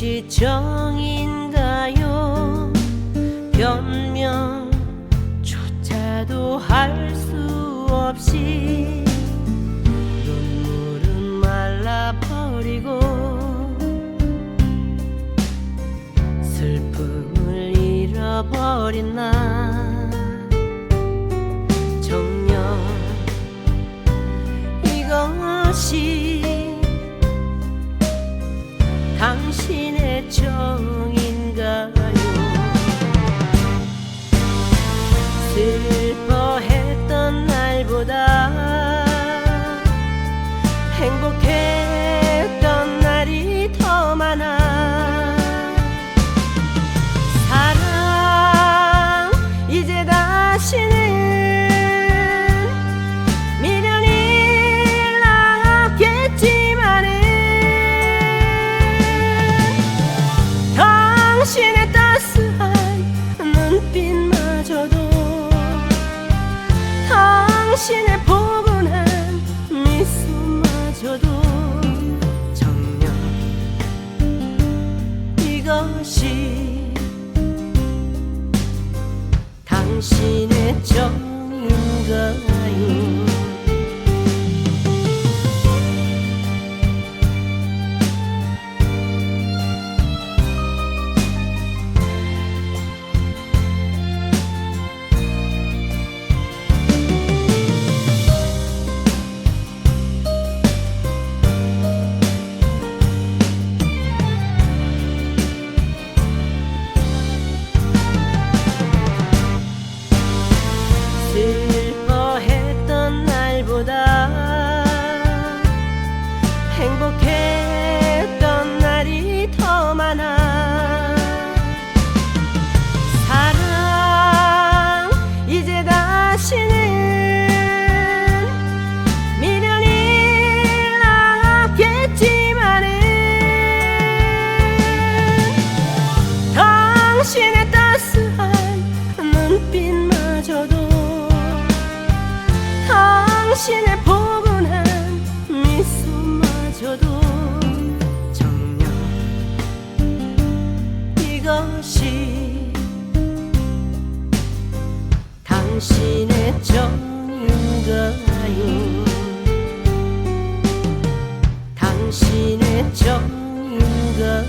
정인가요? 변명조차도 할 수 없이 눈물은 말라버리고 슬픔을 잃어버린 나 당신의 정인가요? 슬퍼했던 날보다 행복했던 날이 더 많아. 사랑 이제 다시는 미련이 남겠지만은 당신의 따스 당신의 포근한 미소마저도 정녕 이것이 당신의 정인가요? 당신의 정인가요